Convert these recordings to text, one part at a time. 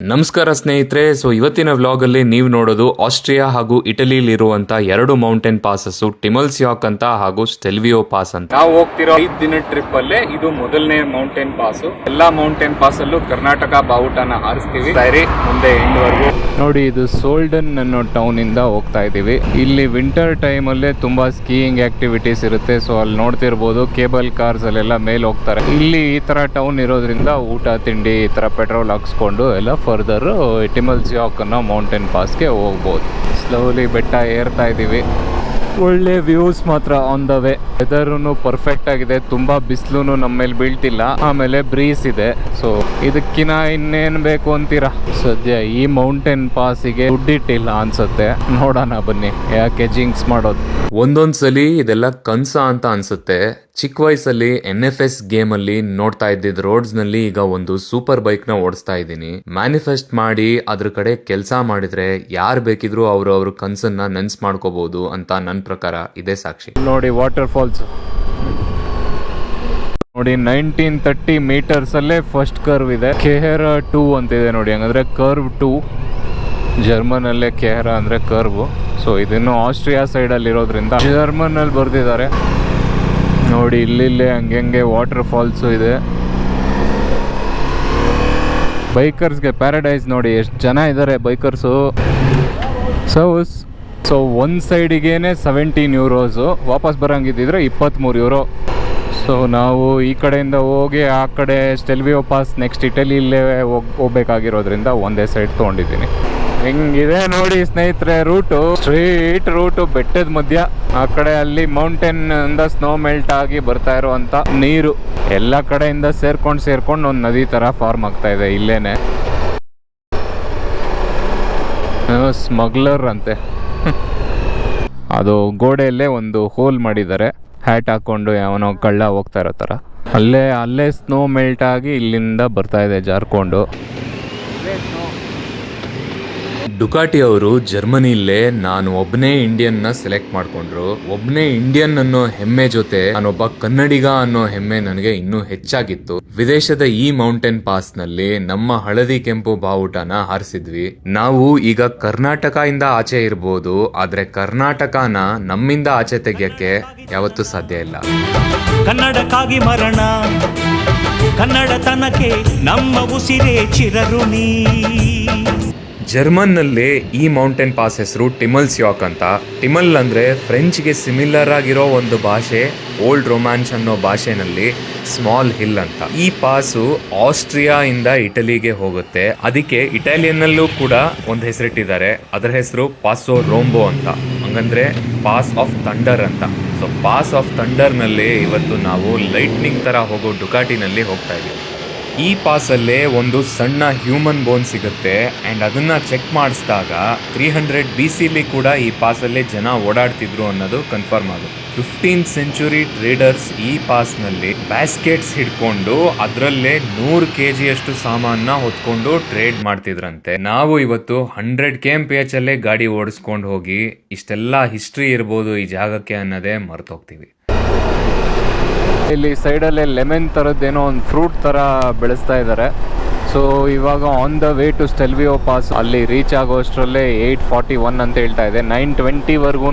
ನಮಸ್ಕಾರ ಸ್ನೇಹಿತರೆ ಸೊ ಇವತ್ತಿನ ವ್ಲಾಗಲ್ಲಿ ನೀವು ನೋಡೋದು ಆಸ್ಟ್ರಿಯಾ ಹಾಗೂ ಇಟಲಿಲಿರುವಂತ ಎರಡು ಮೌಂಟೇನ್ ಪಾಸಸ್ ಟಿಮಲ್ಸ್ ಯಾಕ್ ಅಂತ ಹಾಗೂ ಸ್ಟೆಲ್ವಿಯೋ ಪಾಸ್ ಅಂತ. ನಾವು ಹೋಗ್ತಿರೋ ಐದ್ ದಿನ ಟ್ರಿಪ್ ಅಲ್ಲೇ ಇದು ಮೊದಲನೇ ಮೌಂಟೇನ್ ಪಾಸ್. ಎಲ್ಲಾ ಮೌಂಟೇನ್ ಪಾಸ್ ಅಲ್ಲೂ ಕರ್ನಾಟಕ ಬಾವುಟನ ಹಾರಿಸ್ತೀವಿ. ಸರಿ ಮುಂದೆ ಎಂಡ್ವರೆಗೂ. ನೋಡಿ ಇದು ಸೋಲ್ಡನ್ ಅನ್ನೋ ಟೌನ್ ಇಂದ ಹೋಗ್ತಾ ಇದೀವಿ ಇಲ್ಲಿ ವಿಂಟರ್ ಟೈಮ್ ಅಲ್ಲೇ ತುಂಬಾ ಸ್ಕೀಯಿಂಗ್ ಆಕ್ಟಿವಿಟೀಸ್ ಇರುತ್ತೆ. ಸೊ ಅಲ್ಲಿ ನೋಡ್ತಿರ್ಬೋದು ಕೇಬಲ್ ಕಾರ್ಸ್ ಅಲ್ಲೆಲ್ಲ ಮೇಲೆ ಹೋಗ್ತಾರೆ. ಇಲ್ಲಿ ಈ ತರ ಟೌನ್ ಇರೋದ್ರಿಂದ ಊಟ ತಿಂಡಿ ಈ ತರ ಪೆಟ್ರೋಲ್ ಹಾಕ್ಸ್ಕೊಂಡು ಎಲ್ಲ ಫರ್ದರ್ ಟಿಮಲ್ ಜಿಯಾಕ್ ಅನ್ನೋ ಮೌಂಟೇನ್ ಪಾಸ್ಗೆ ಹೋಗ್ಬೋದು. ಸ್ಲೋಲಿ ಬೆಟ್ಟ ಏರ್ತಾ ಇದೀವಿ. ಒಳ್ಳೆ ವ್ಯೂಸ್ ಮಾತ್ರ on the way weather perfect ಆಗಿದೆ. ತುಂಬಾ ಬಿಸಿಲು ನಮ್ಮ ಮೇಲೆ ಬೀಳ್ತಿಲ್ಲ. ಆಮೇಲೆ ಬ್ರೀಸ್ ಇದೆ. ಸೊ ಇದಕ್ಕಿನ ಇನ್ನೇನ್ ಬೇಕು ಅಂತೀರಾ? ಸದ್ಯ ಈ ಮೌಂಟೇನ್ ಪಾಸಿಗೆ ದುಡ್ಡಿಟ್ಟಿಲ್ಲ ಅನ್ಸುತ್ತೆ. ನೋಡೋಣ ಬನ್ನಿ. ಯಾಕೆ ಜಿಂಕ್ಸ್ ಮಾಡೋದು? ಒಂದೊಂದ್ಸಲಿ ಇದೆಲ್ಲ ಕನ್ಸ ಅಂತ ಅನ್ಸುತ್ತೆ. ಚಿಕ್ಕ ವಯಸ್ಸಲ್ಲಿ ಎನ್ ಎಫ್ ಎಸ್ ಗೇಮ್ ಅಲ್ಲಿ ನೋಡ್ತಾ ಇದ್ದಿದ್ ರೋಡ್ಸ್ನಲ್ಲಿ ಈಗ ಒಂದು ಸೂಪರ್ ಬೈಕ್ನ ಓಡಿಸ್ತಾ ಇದ್ದೀನಿ. ಮ್ಯಾನಿಫೆಸ್ಟ್ ಮಾಡಿ ಅದ್ರ ಕಡೆ ಕೆಲಸ ಮಾಡಿದ್ರೆ ಯಾರು ಬೇಕಿದ್ರು ಅವರು ಅವ್ರ ಕನ್ಸನ್ನ ನೆನ್ಸ್ ಮಾಡ್ಕೋಬಹುದು ಅಂತ ನನ್ನ ಪ್ರಕಾರ ಇದೇ ಸಾಕ್ಷಿ. ನೋಡಿ ವಾಟರ್ ಫಾಲ್ಸ್ ನೋಡಿ ನೈನ್ಟೀನ್ ತರ್ಟಿ ಮೀಟರ್ಸ್ ಅಲ್ಲೇ ಫಸ್ಟ್ ಕರ್ವ್ ಇದೆ. ಕೆಹರ ಟೂ ಅಂತಿದೆ ನೋಡಿ, ಹಂಗಂದ್ರೆ ಕರ್ವ್ ಟೂ ಜರ್ಮನ್ ಅಲ್ಲೇ ಕೆಹರ ಅಂದ್ರೆ ಕರ್ವ್ ಸೊ ಇದನ್ನು ಆಸ್ಟ್ರಿಯಾ ಸೈಡ್ ಅಲ್ಲಿ ಇರೋದ್ರಿಂದ ಜರ್ಮನ್ ಅಲ್ಲಿ ಬರ್ದಿದ್ದಾರೆ. ನೋಡಿ ಇಲ್ಲಿಲ್ಲೇ ಹಂಗೆ ವಾಟರ್ ಫಾಲ್ಸು ಇದೆ. ಬೈಕರ್ಸ್ಗೆ ಪ್ಯಾರಡೈಸ್ ನೋಡಿ, ಎಷ್ಟು ಜನ ಇದ್ದಾರೆ ಬೈಕರ್ಸು ಸೌಸ್ ಸೊ ಒಂದು ಸೈಡಿಗೇನೆ ಸೆವೆಂಟೀನ್ ಯೂರೋಸು ವಾಪಸ್ ಬರೋಂಗಿದ್ದಿದ್ರೆ ಇಪ್ಪತ್ತ್ಮೂರು ಯೂರೋ ಸೊ ನಾವು ಈ ಕಡೆಯಿಂದ ಹೋಗಿ ಆ ಕಡೆ ಸ್ಟೆಲ್ವಿಯೋ ಪಾಸ್ ನೆಕ್ಸ್ಟ್ ಇಟಲಿಲೇ ಹೋಗ್, ಹೋಗ್ಬೇಕಾಗಿರೋದ್ರಿಂದ ಒಂದೇ ಸೈಡ್ ತೊಗೊಂಡಿದ್ದೀನಿ. ಹಿಂಗಿದೆ ನೋಡಿ ಸ್ನೇಹಿತರೆ ರೂಟು ಸ್ಟ್ರೀಟ್ ರೂಟು ಬೆಟ್ಟದ ಮಧ್ಯ. ಆ ಕಡೆ ಅಲ್ಲಿ ಮೌಂಟೇನ್ ಇಂದ ಸ್ನೋ ಮೆಲ್ಟ್ ಆಗಿ ಬರ್ತಾ ಇರುವಂತ ನೀರು. ಎಲ್ಲ ಕಡೆಯಿಂದ ಸೇರ್ಕೊಂಡು ಸೇರ್ಕೊಂಡು ಒಂದು ನದಿ ತರ ಫಾರ್ಮ್ ಆಗ್ತಾ ಇದೆ ಇಲ್ಲೇನೆ. ಸ್ಮಗ್ಲರ್ ಅಂತೆ. ಅದು ಗೋಡೆಯಲ್ಲೇ ಒಂದು ಹೋಲ್ ಮಾಡಿದ್ದಾರೆ. ಹ್ಯಾಟ್ ಹಾಕೊಂಡು ಯಾವನೋ ಕಳ್ಳ ಹೋಗ್ತಾ ಇರೋ ತರ ಅಲ್ಲೇ ಅಲ್ಲೇ ಸ್ನೋ ಮೆಲ್ಟ್ ಆಗಿ ಇಲ್ಲಿಂದ ಬರ್ತಾ ಇದೆ ಜಾರ್ಕೊಂಡು ಡುಕಾಟಿ ಅವರು ಜರ್ಮನಿಲ್ಲೇ ನಾನು ಒಬ್ಬನೇ ಇಂಡಿಯನ್ನ ಸೆಲೆಕ್ಟ್ ಮಾಡ್ಕೊಂಡ್ರು. ಒಬ್ಬನೇ ಇಂಡಿಯನ್ ಅನ್ನೋ ಹೆಮ್ಮೆ ಜೊತೆ ನಾನೊಬ್ಬ ಕನ್ನಡಿಗ ಅನ್ನೋ ಹೆಮ್ಮೆ ನನಗೆ ಇನ್ನೂ ಹೆಚ್ಚಾಗಿತ್ತು. ವಿದೇಶದ ಈ ಮೌಂಟೇನ್ ಪಾಸ್ನಲ್ಲಿ ನಮ್ಮ ಹಳದಿ ಕೆಂಪು ಬಾವುಟನ ಹಾರಿಸಿದ್ವಿ. ನಾವು ಈಗ ಕರ್ನಾಟಕ ಇಂದ ಆಚೆ ಇರಬಹುದು ಆದ್ರೆ ಕರ್ನಾಟಕನ ನಮ್ಮಿಂದ ಆಚೆ ತೆಗಿಯಕ್ಕೆ ಯಾವತ್ತೂ ಸಾಧ್ಯ ಇಲ್ಲ. ಕನ್ನಡಕ್ಕಾಗಿ ಮರಣ, ಕನ್ನಡತನಕ್ಕೆ ನಮ್ಮ ಉಸಿರೇ ಚಿರಋಣಿ. ಜರ್ಮನ್ನಲ್ಲಿ ಈ ಮೌಂಟೇನ್ ಪಾಸ್ ಹೆಸರು ಟಿಮಲ್ ಯಾಕ್ ಅಂತ. ಟಿಮಲ್ ಅಂದ್ರೆ ಫ್ರೆಂಚ್ಗೆ ಸಿಮಿಲರ್ ಆಗಿರೋ ಒಂದು ಭಾಷೆ, ಓಲ್ಡ್ ರೊಮ್ಯಾನ್ಸ್ ಅನ್ನೋ ಭಾಷೆನಲ್ಲಿ ಸ್ಮಾಲ್ ಹಿಲ್ ಅಂತ. ಈ ಪಾಸು ಆಸ್ಟ್ರಿಯಾ ಇಂದ ಇಟಲಿಗೆ ಹೋಗುತ್ತೆ. ಅದಕ್ಕೆ ಇಟಾಲಿಯನ್ ನಲ್ಲೂ ಕೂಡ ಒಂದು ಹೆಸರಿಟ್ಟಿದ್ದಾರೆ. ಅದರ ಹೆಸರು ಪಾಸೋ ರೋಂಬೋ ಅಂತ. ಹಂಗಂದ್ರೆ ಪಾಸ್ ಆಫ್ ಥಂಡರ್ ಅಂತ. ಸೊ ಪಾಸ್ ಆಫ್ ಥಂಡರ್ನಲ್ಲಿ ಇವತ್ತು ನಾವು ಲೈಟ್ನಿಂಗ್ ತರ ಹೋಗೋ ಡುಕಾಟಿನಲ್ಲಿ ಹೋಗ್ತಾ ಇದೀವಿ. ಈ ಪಾಸಲ್ಲೇ ಒಂದು ಸಣ್ಣ ಹ್ಯೂಮನ್ ಬೋನ್ ಸಿಗುತ್ತೆ ಆ್ಯಂಡ್ ಅದನ್ನು ಚೆಕ್ ಮಾಡಿಸಿದಾಗ ತ್ರೀ ಹಂಡ್ರೆಡ್ ಬಿ ಸಿಲಿ ಕೂಡ ಈ ಪಾಸಲ್ಲೇ ಜನ ಓಡಾಡ್ತಿದ್ರು ಅನ್ನೋದು ಕನ್ಫರ್ಮ್ ಆಗುತ್ತೆ. ಫಿಫ್ಟೀನ್ ಸೆಂಚುರಿ ಟ್ರೇಡರ್ಸ್ ಈ ಪಾಸ್ನಲ್ಲಿ ಬ್ಯಾಸ್ಕೆಟ್ಸ್ ಹಿಡ್ಕೊಂಡು ಅದರಲ್ಲೇ ನೂರು ಕೆ ಜಿಯಷ್ಟು ಸಾಮಾನ ಹೊತ್ಕೊಂಡು ಟ್ರೇಡ್ ಮಾಡ್ತಿದ್ರಂತೆ. ನಾವು ಇವತ್ತು hundred K M P H ಅಲ್ಲೇ ಗಾಡಿ ಓಡಿಸ್ಕೊಂಡು ಹೋಗಿ ಇಷ್ಟೆಲ್ಲ ಹಿಸ್ಟ್ರಿ ಇರ್ಬೋದು ಈ ಜಾಗಕ್ಕೆ ಅನ್ನೋದೇ ಮರ್ತೋಗ್ತೀವಿ ಇಲ್ಲಿ ಸೈಡಲ್ಲಿ ಲೆಮನ್ ಥರದ್ದೇನೋ ಒಂದು ಫ್ರೂಟ್ ಥರ ಬೆಳೆಸ್ತಾ ಇದ್ದಾರೆ ಸೊ ಇವಾಗ on the way to Stelvio pass ಅಲ್ಲಿ ರೀಚ್ ಆಗೋ ಅಷ್ಟರಲ್ಲೇ ಏಯ್ಟ್ ಫಾರ್ಟಿ ಒನ್ ಅಂತ ಹೇಳ್ತಾ ಇದೆ. ನೈನ್ ಟ್ವೆಂಟಿವರೆಗೂ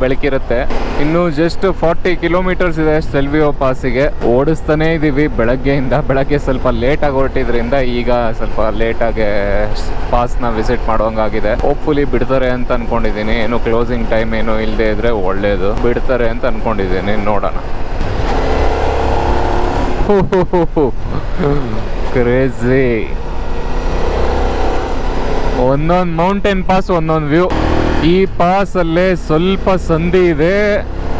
ಬೆಳಕಿರುತ್ತೆ. ಇನ್ನು ಜಸ್ಟ್ ಫಾರ್ಟಿ ಕಿಲೋಮೀಟರ್ಸ್ ಇದೆ ಸ್ಟೆಲ್ವಿಯೋ ಪಾಸಿಗೆ ಓಡಿಸ್ತಾನೇ ಇದ್ದೀವಿ ಬೆಳಗ್ಗೆಯಿಂದ ಬೆಳಗ್ಗೆ ಸ್ವಲ್ಪ ಲೇಟಾಗಿ ಹೊರಟಿದ್ರಿಂದ ಈಗ ಸ್ವಲ್ಪ ಲೇಟಾಗಿ ಪಾಸ್ನ ವಿಸಿಟ್ ಮಾಡೋಂಗಾಗಿದೆ ಹೋಪ್ಫುಲಿ ಬಿಡ್ತಾರೆ ಅಂತ ಅನ್ಕೊಂಡಿದ್ದೀನಿ. ಏನು ಕ್ಲೋಸಿಂಗ್ ಟೈಮ್ ಏನು ಇಲ್ಲದೆ ಇದ್ರೆ ಒಳ್ಳೇದು. ಬಿಡ್ತಾರೆ ಅಂತ ಅನ್ಕೊಂಡಿದ್ದೀನಿ. ನೋಡೋಣ. ಕ್ರೇಜಿ ಒಂದೊಂದು ಮೌಂಟೇನ್ ಪಾಸ್ ಒಂದೊಂದು ವ್ಯೂ ಈ ಪಾಸ್ ಅಲ್ಲೇ ಸ್ವಲ್ಪ ಸಂಧಿ ಇದೆ,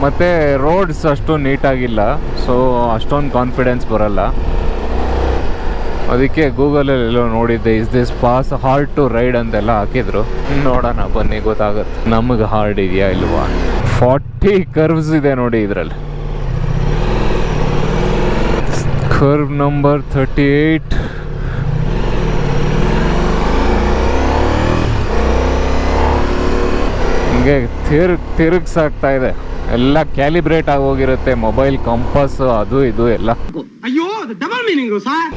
ಮತ್ತೆ ರೋಡ್ಸ್ ಅಷ್ಟು ನೀಟಾಗಿಲ್ಲ. ಸೊ ಅಷ್ಟೊಂದು ಕಾನ್ಫಿಡೆನ್ಸ್ ಬರಲ್ಲ. ಅದಕ್ಕೆ ಗೂಗಲಲ್ಲಿ ಎಲ್ಲೋ ನೋಡಿದ್ದೆ is this pass hard to ride ಅಂತೆಲ್ಲ ಹಾಕಿದ್ರು. ನೋಡೋಣ ಬನ್ನಿ, ಗೊತ್ತಾಗುತ್ತೆ. ನಮಗೆ ಹಾರ್ಡ್ ಇದೆಯಾ ಇಲ್ವಾ? ಫಾರ್ಟಿ ಕರ್ವ್ಸ್ ಇದೆ ನೋಡಿ ಇದರಲ್ಲಿ. Curve number 38 ಹಿಂಗೆ ತಿರುಗ್ ತಿರುಗ್ಸಾಗ್ತಾ ಇದೆ. ಎಲ್ಲ ಕ್ಯಾಲಿಬ್ರೇಟ್ ಆಗಿ ಹೋಗಿರುತ್ತೆ. ಮೊಬೈಲ್ ಕಂಪಸ್ ಅದು ಇದು ಎಲ್ಲ. ಅಯ್ಯೋ ಅದು ಡಬಲ್ ಮೀನಿಂಗ್ ಸರ್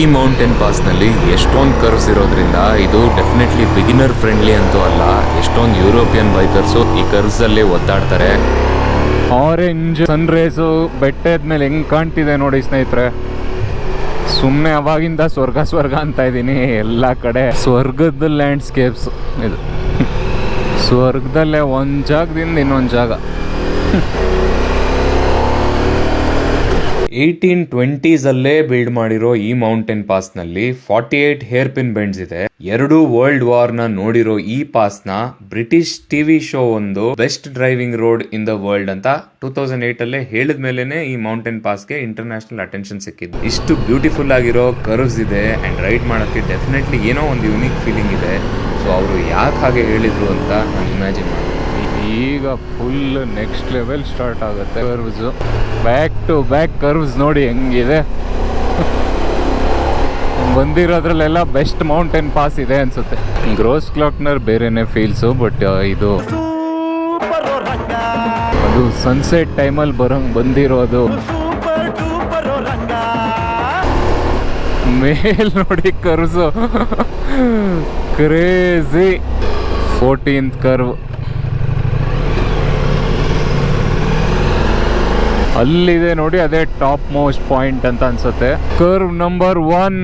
ಈ ಮೌಂಟೇನ್ ಪಾಸ್ನಲ್ಲಿ ಎಷ್ಟೊಂದು ಕರ್ವ್ಸ್ ಇರೋದ್ರಿಂದ ಇದು ಡೆಫಿನೆಟ್ಲಿ ಬಿಗಿನರ್ ಫ್ರೆಂಡ್ಲಿ ಅಂತೂ ಅಲ್ಲ. ಎಷ್ಟೊಂದು ಯುರೋಪಿಯನ್ ಬೈಕರ್ಸು ಈ ಕರ್ವ್ಸ್ ಅಲ್ಲಿ ಒದ್ದಾಡ್ತಾರೆ. ಆರೆಂಜ್ ಸನ್ ರೇಸು ಬೆಟ್ಟದ ಮೇಲೆ ಹೆಂಗೆ ಕಾಣ್ತಿದೆ ನೋಡಿ ಸ್ನೇಹಿತರೆ. ಸುಮ್ಮನೆ ಅವಾಗಿಂದ ಸ್ವರ್ಗ ಸ್ವರ್ಗ ಅಂತ ಇದ್ದೀನಿ ಎಲ್ಲ ಕಡೆ. ಸ್ವರ್ಗದ ಲ್ಯಾಂಡ್ಸ್ಕೇಪ್ಸ್ ಇದು. ಸ್ವರ್ಗದಲ್ಲೇ ಒಂದು ಜಾಗದಿಂದ ಇನ್ನೊಂದು ಜಾಗ. ಏಯ್ಟೀನ್ ಟ್ವೆಂಟೀಸಲ್ಲೇ ಬಿಲ್ಡ್ ಮಾಡಿರೋ ಈ mountain ಪಾಸ್ನಲ್ಲಿ forty eight hair pin bends ಇದೆ. ಎರಡು ವರ್ಲ್ಡ್ ವಾರ್ನ ನೋಡಿರೋ ಈ ಪಾಸ್ನ ಬ್ರಿಟಿಷ್ ಟಿವಿ ಶೋ ಒಂದು best driving road in the world ಅಂತ ಟೂ ತೌಸಂಡ್ ಏಟ್ ಅಲ್ಲೇ ಹೇಳಿದ ಮೇಲೆನೆ ಈ ಮೌಂಟೇನ್ ಪಾಸ್ಗೆ ಇಂಟರ್ನ್ಯಾಷನಲ್ ಅಟೆನ್ಷನ್ ಸಿಕ್ಕಿದ್ದು. ಇಷ್ಟು ಬ್ಯೂಟಿಫುಲ್ ಆಗಿರೋ ಕರ್ವ್ಸ್ ಇದೆ ಅಂಡ್ ರೈಡ್ ಮಾಡೋಕ್ಕೆ ಡೆಫಿನೆಟ್ಲಿ ಏನೋ ಒಂದು ಯುನಿಕ್ ಫೀಲಿಂಗ್ ಇದೆ. ಸೊ ಅವರು ಯಾಕೆ ಹಾಗೆ ಹೇಳಿದ್ರು ಅಂತ ನಾನು ಇಮ್ಯಾಜಿನ್ ಮಾಡ್ತೀನಿ. ಈಗ ಫುಲ್ ನೆಕ್ಸ್ಟ್ ಲೆವೆಲ್ ಸ್ಟಾರ್ಟ್ ಆಗುತ್ತೆ. Curves back to back curves ನೋಡಿ ಹೆಂಗಿದೆ. ಬಂದಿರೋದ್ರಲ್ಲೆಲ್ಲ ಬೆಸ್ಟ್ ಮೌಂಟೇನ್ ಪಾಸ್ ಇದೆ ಅನ್ಸುತ್ತೆ. ಗ್ರೋಸ್ ಕ್ಲಾಕ್ನರ್ ಬೇರೆನೆ ಫೀಲ್ಸು ಬಟ್ ಇದು ಅದು ಸನ್ಸೆಟ್ ಟೈಮಲ್ಲಿ ಬರೋಂಗೆ ಬಂದಿರೋದು. ಮೇಲ್ ನೋಡಿ ಕರ್ವ್ಸು ಕ್ರೇಜಿ ಫೋರ್ಟೀನ್ತ್ ಕರ್ವ್ ಅಲ್ಲಿದೆ ನೋಡಿ, ಅದೇ ಟಾಪ್ ಮೋಸ್ಟ್ ಪಾಯಿಂಟ್ ಅಂತ ಅನ್ಸುತ್ತೆ. Curve number one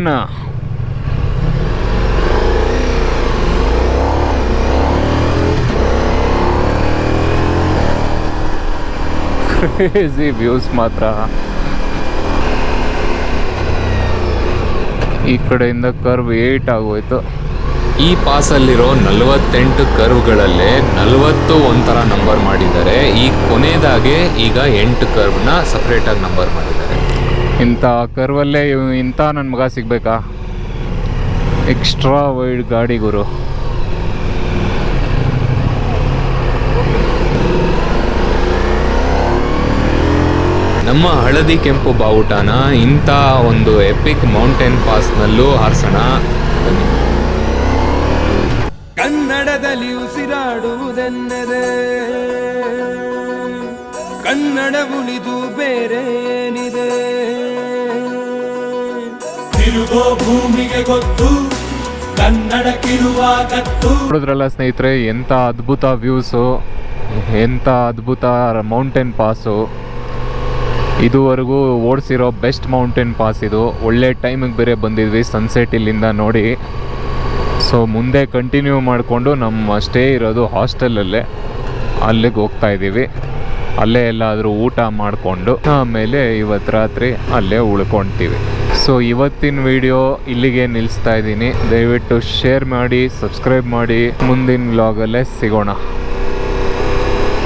crazy views ಮಾತ್ರ. ಈ ಕಡೆಯಿಂದ ಕರ್ವ್ ಏಟ್ ಆಗೋಯ್ತು. ಈ ಪಾಸಲ್ಲಿರೋ ನಲವತ್ತೆಂಟು ಕರ್ವ್ಗಳಲ್ಲೇ ನಲವತ್ತು ಒಂಥರ ನಂಬರ್ ಮಾಡಿದ್ದಾರೆ. ಈ ಕೊನೆಯದಾಗೆ ಈಗ ಎಂಟು ಕರ್ವ್ನ ಸಪ್ರೇಟಾಗಿ ನಂಬರ್ ಮಾಡಿದ್ದಾರೆ. ಇಂಥ ಕರ್ವಲ್ಲೇ ಇಂಥ ನನ್ನ ಮಗ ಸಿಗಬೇಕಾ? ಎಕ್ಸ್ಟ್ರಾ ವೈಡ್ ಗಾಡಿ ಗುರು. ನಮ್ಮ ಹಳದಿ ಕೆಂಪು ಬಾವುಟನ ಇಂಥ ಒಂದು ಎಪಿಕ್ ಮೌಂಟೇನ್ ಪಾಸ್ನಲ್ಲೂ ಹಾರಿಸೋಣ. ಬನ್ನಿ. ಕನ್ನಡದಲ್ಲಿ ಉಸಿರಾಡುವುದೆನ್ನದೆ. ಕನ್ನಡ ಉಳಿದು ಬೇರೆ ಏನಿದೆ ತಿರುಗೋ ಭೂಮಿಗೆ ಗೊತ್ತು ನೋಡಿದ್ರಲ್ಲ ಸ್ನೇಹಿತರೆ ಎಂಥ ಅದ್ಭುತ ವ್ಯೂಸು ಎಂಥ ಅದ್ಭುತ ಮೌಂಟೇನ್ ಪಾಸು ಇದುವರೆಗೂ ಓಡಿಸಿರೋ ಬೆಸ್ಟ್ ಮೌಂಟೇನ್ ಪಾಸ್ ಇದು. ಒಳ್ಳೆ ಟೈಮಿಗೆ ಬೇರೆ ಬಂದಿದ್ವಿ ಸನ್ಸೆಟ್ ಇಲ್ಲಿಂದ ನೋಡಿ. ಸೊ ಮುಂದೆ ಕಂಟಿನ್ಯೂ ಮಾಡಿಕೊಂಡು ನಮ್ಮ ಸ್ಟೇ ಇರೋದು ಹಾಸ್ಟೆಲಲ್ಲೇ ಅಲ್ಲಿಗೆ ಹೋಗ್ತಾ ಇದ್ದೀವಿ. ಅಲ್ಲೇ ಎಲ್ಲಾದರೂ ಊಟ ಮಾಡಿಕೊಂಡು ಆಮೇಲೆ ಇವತ್ತು ರಾತ್ರಿ ಅಲ್ಲೇ ಉಳ್ಕೊತೀವಿ. ಸೊ ಇವತ್ತಿನ ವಿಡಿಯೋ ಇಲ್ಲಿಗೆ ನಿಲ್ಲಿಸ್ತಾ ಇದ್ದೀನಿ. ದಯವಿಟ್ಟು ಶೇರ್ ಮಾಡಿ ಸಬ್ಸ್ಕ್ರೈಬ್ ಮಾಡಿ. ಮುಂದಿನ ವ್ಲಾಗಲ್ಲೇ ಸಿಗೋಣ.